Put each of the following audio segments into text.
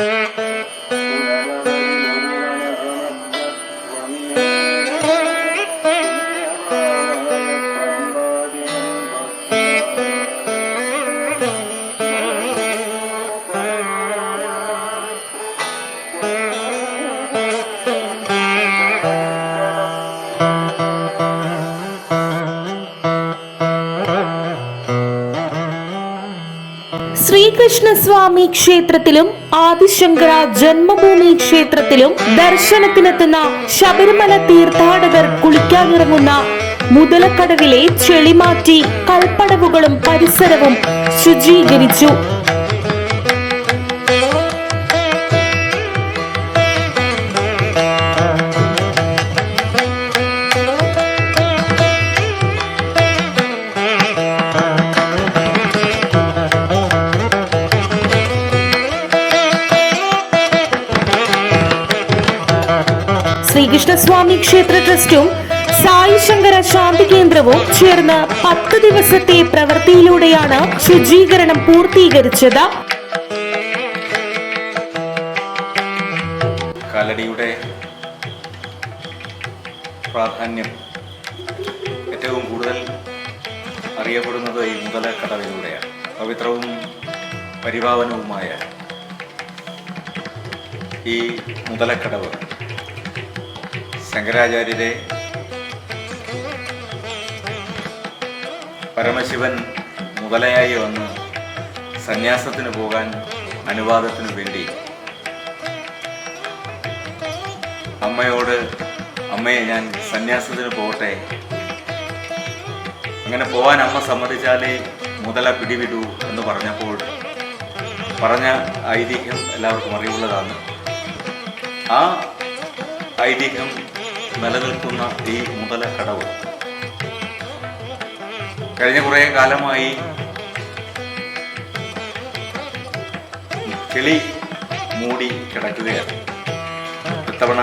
Música Sreekrishnaswamy ക്ഷേത്രത്തിലും ആദിശങ്കര ജന്മഭൂമി ക്ഷേത്രത്തിലും ദർശനത്തിനെത്തുന്ന ശബരിമല തീർത്ഥാടകർ കുളിക്കാനിറങ്ങുന്ന മുതലക്കടവിലെ ചെളിമാറ്റി കൽപ്പടവുകളും പരിസരവും ശുചീകരിച്ചു. ശ്രീകൃഷ്ണസ്വാമി ക്ഷേത്ര ട്രസ്റ്റും സായി ശങ്കര ശാന്തി കേന്ദ്രവും ചേർന്ന് പത്ത് ദിവസത്തെ പ്രവൃത്തിയിലൂടെയാണ് ശുചീകരണം പൂർത്തീകരിച്ചത്. കാലടിയുടെ പ്രാധാന്യം ഏറ്റവും കൂടുതൽ അറിയപ്പെടുന്നത് ഈ മുതലക്കടവിലൂടെയാണ്. പവിത്രവും പരിപാവനവുമായ ഈ മുതലക്കടവ്. ശങ്കരാചാര്യരെ പരമശിവൻ മുതലയായി വന്ന് സന്യാസത്തിന് പോകാൻ അനുവാദത്തിനു വേണ്ടി അമ്മയോട് അമ്മയെ ഞാൻ സന്യാസത്തിന് പോകട്ടെ. അങ്ങനെ പോവാൻ അമ്മ സമ്മതിച്ചാലേ മുതല പിടിവിടൂ എന്ന് പറഞ്ഞപ്പോൾ പറഞ്ഞ ഐതിഹ്യം എല്ലാവർക്കും അറിവുള്ളതാണ്. ആ ഐതിഹ്യം നിലനിൽക്കുന്ന ഈ മുതല കടവ്. കഴിഞ്ഞ കുറേ കാലമായി കിളി മൂടി കിടക്കുകയാണ്. ഇത്തവണ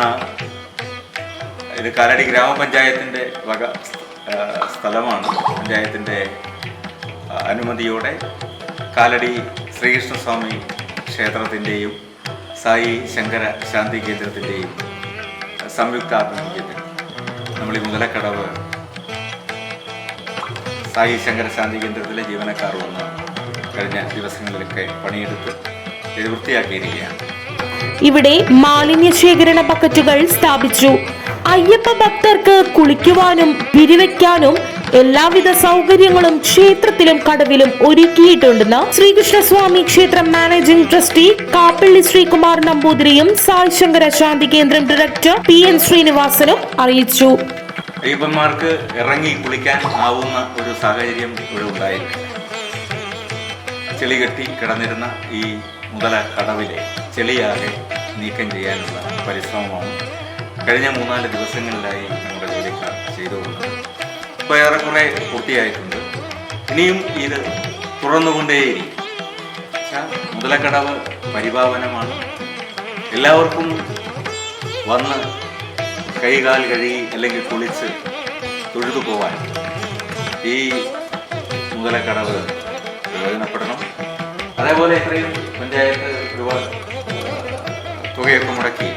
ഇത് കാലടി ഗ്രാമപഞ്ചായത്തിന്റെ വക സ്ഥലമാണ്. പഞ്ചായത്തിന്റെ അനുമതിയോടെ കാലടി ശ്രീകൃഷ്ണസ്വാമി ക്ഷേത്രത്തിന്റെയും സായി ശങ്കര ശാന്തി കേന്ദ്രത്തിന്റെയും സംയുക്താഭിമുഖ്യത്തിൽ നമ്മൾ ഈ മുതലക്കടവ് സായി ശങ്കര ശാന്തി കേന്ദ്രത്തിലെ ജീവനക്കാർ വന്ന് കഴിഞ്ഞ ദിവസങ്ങളിലൊക്കെ പണിയെടുത്ത് വൃത്തിയാക്കിയിരിക്കുകയാണ്. ഇവിടെ മാലിന്യ ശേഖരണ ബക്കറ്റുകൾ സ്ഥാപിച്ചു. അയ്യപ്പ ഭക്തർക്ക് കുളിക്കുവാനും പിരിവെക്കാനും എല്ലാവിധ സൗകര്യങ്ങളും ക്ഷേത്രത്തിലും കടവിലും ഒരുക്കിയിട്ടുണ്ടെന്ന് ശ്രീകൃഷ്ണസ്വാമി ക്ഷേത്രം മാനേജിംഗ് ട്രസ്റ്റി കാപ്പള്ളി ശ്രീകുമാർ നമ്പൂതിരിയും സായി ശങ്കര ശാന്തി കേന്ദ്രം ഡയറക്ടർ പി എൻ ശ്രീനിവാസനും അറിയിച്ചു. അയ്യപ്പന്മാർക്ക് ഇറങ്ങി കുളിക്കാൻ ആവുന്ന ഒരു സാഹചര്യം ഇവിടെ ഉണ്ടായി. ചെളി കെട്ടി കിടന്നിരുന്ന ഈ മുതല കടവിലെ ചെളിയാകെ നീക്കം ചെയ്യാനുള്ള പരിശ്രമമാണ് കഴിഞ്ഞ മൂന്നാൽ ദിവസങ്ങളിലായി നമ്മുടെ ജോലിക്കാർ ചെയ്തുകൊണ്ടത് ഇപ്പോൾ പൊട്ടിയായിട്ടുണ്ട് ഇനിയും ഇത് തുറന്നുകൊണ്ടേയിരിക്കും മുതലക്കടവ് പരിപാവനമാണ്. എല്ലാവർക്കും വന്ന് കൈകാൽ കഴുകി അല്ലെങ്കിൽ കുളിച്ച് തൊഴുതു പോവാൻ ഈ മുതലക്കടവ് പ്രയോജനപ്പെടണം. അതേപോലെ ഇത്രയും പഞ്ചായത്ത് ഒരുപാട് തുകയൊക്കെ മുടക്കി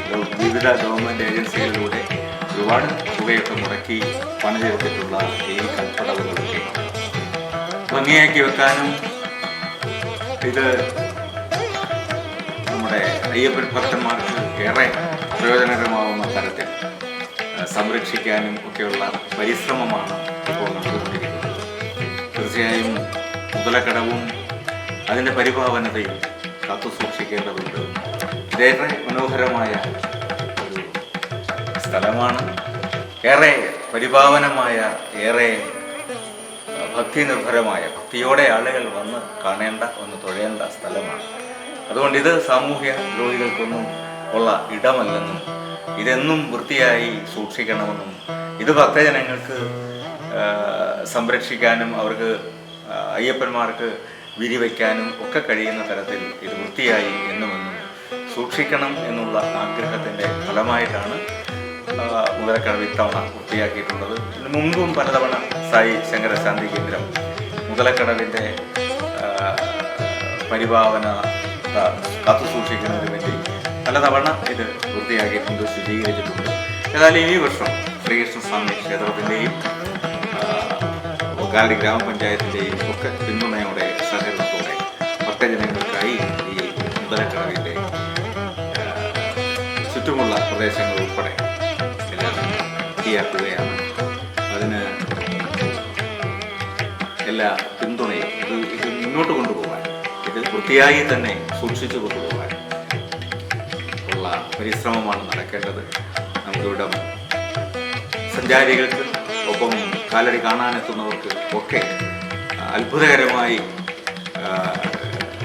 വിവിധ ഗവൺമെന്റ് ഏജൻസികളിലൂടെ ഒരുപാട് തുകയൊക്കെ മുടക്കി പണിതെടുത്തിട്ടുള്ള ഈ കൽപ്പടവുകളൊക്കെ ഭംഗിയാക്കി വെക്കാനും ഇത് നമ്മുടെ അയ്യപ്പൻ ഭക്തന്മാർക്ക് ഏറെ പ്രയോജനകരമാവുന്ന തരത്തിൽ സംരക്ഷിക്കാനും ഒക്കെയുള്ള പരിശ്രമമാണ് ഇപ്പോൾ നടന്നുകൊണ്ടിരിക്കുന്നത്. തീർച്ചയായും മുതലക്കടവും അതിന്റെ പരിപാവനതയും കാത്തു സൂക്ഷിക്കേണ്ടതുണ്ട് ഇതേറെ മനോഹരമായ സ്ഥലമാണ്. ഏറെ പരിപാവനമായ ഏറെ ഭക്തി നിർഭരമായ ഭക്തിയോടെ ആളുകൾ വന്ന് കാണേണ്ട ഒന്ന് തൊഴേണ്ട സ്ഥലമാണ്. അതുകൊണ്ട് ഇത് സാമൂഹ്യ രോഗികൾക്കൊന്നും ഉള്ള ഇടമല്ലെന്നും ഇതെന്നും വൃത്തിയായി സൂക്ഷിക്കണമെന്നും ഇത് ഭക്തജനങ്ങൾക്ക് സംരക്ഷിക്കാനും അവർക്ക് അയ്യപ്പന്മാർക്ക് വിരിവയ്ക്കാനും ഒക്കെ കഴിയുന്ന തരത്തിൽ ഇത് വൃത്തിയായി എന്നുമെന്നും സൂക്ഷിക്കണം എന്നുള്ള ആഗ്രഹത്തിന്റെ ഫലമായിട്ടാണ് മുതലക്കടവ് ഇത്തവണ വൃത്തിയാക്കിയിട്ടുള്ളത് ഇതിന് മുമ്പും പലതവണ സായി ശങ്കരശാന്തി കേന്ദ്രം മുതലക്കടവിന്റെ പരിപാവന കാത്തു സൂക്ഷിക്കുന്നതിന് വേണ്ടി പലതവണ ഇത് വൃത്തിയാക്കിയിട്ടുണ്ട് സ്ഥിരീകരിച്ചിട്ടുണ്ട് ഏതായാലും ഈ വർഷം ശ്രീകൃഷ്ണസ്വാമി ക്ഷേത്രത്തിന്റെയും ഒക്കാലി ഗ്രാമപഞ്ചായത്തിന്റെയും ഒക്കെ പിന്തുണയോടെ സഹകരണത്തോടെ ഭക്തജനങ്ങൾക്കായി ഈ മുതലക്കടവിന്റെ ചുറ്റുമുള്ള പ്രദേശങ്ങൾ വൃത്തിയാക്കുകയാണ് അതിന് എല്ലാ പിന്തുണയും ഇത് ഇത് മുന്നോട്ട് കൊണ്ടുപോകാൻ ഇത് വൃത്തിയായി തന്നെ സൂക്ഷിച്ചു കൊണ്ടുപോകാൻ ഉള്ള പരിശ്രമമാണ് നടക്കേണ്ടത്. നമുക്കിവിടെ സഞ്ചാരികൾക്ക് ഒപ്പം കാലടി കാണാനെത്തുന്നവർക്ക് ഒക്കെ അത്ഭുതകരമായി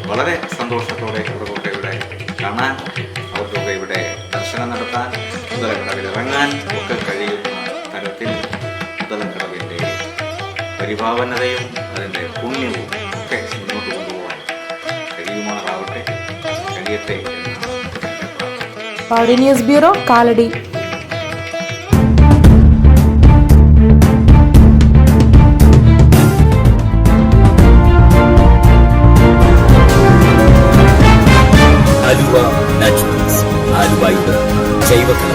വളരെ സന്തോഷത്തോടെ അവർക്കൊക്കെ ഇവിടെ കാണാൻ അവർക്കൊക്കെ ഇവിടെ ദർശനം നടത്താൻ മുതലക്കടവിൽ ഇറങ്ങാൻ ഒക്കെ കഴിയുന്ന തരത്തിൽ മുതലക്കടവിന്റെ പരിഭാവനതയും അതിന്റെ പുണ്യവും ഒക്കെ മുന്നോട്ട് കൊണ്ടുപോകാൻ കഴിയുമാറാവട്ടെ. കഴിയട്ടെ പൗഡി ന്യൂസ് ബ്യൂറോ കാലടി. ജൈവ കല. ജൈവകലം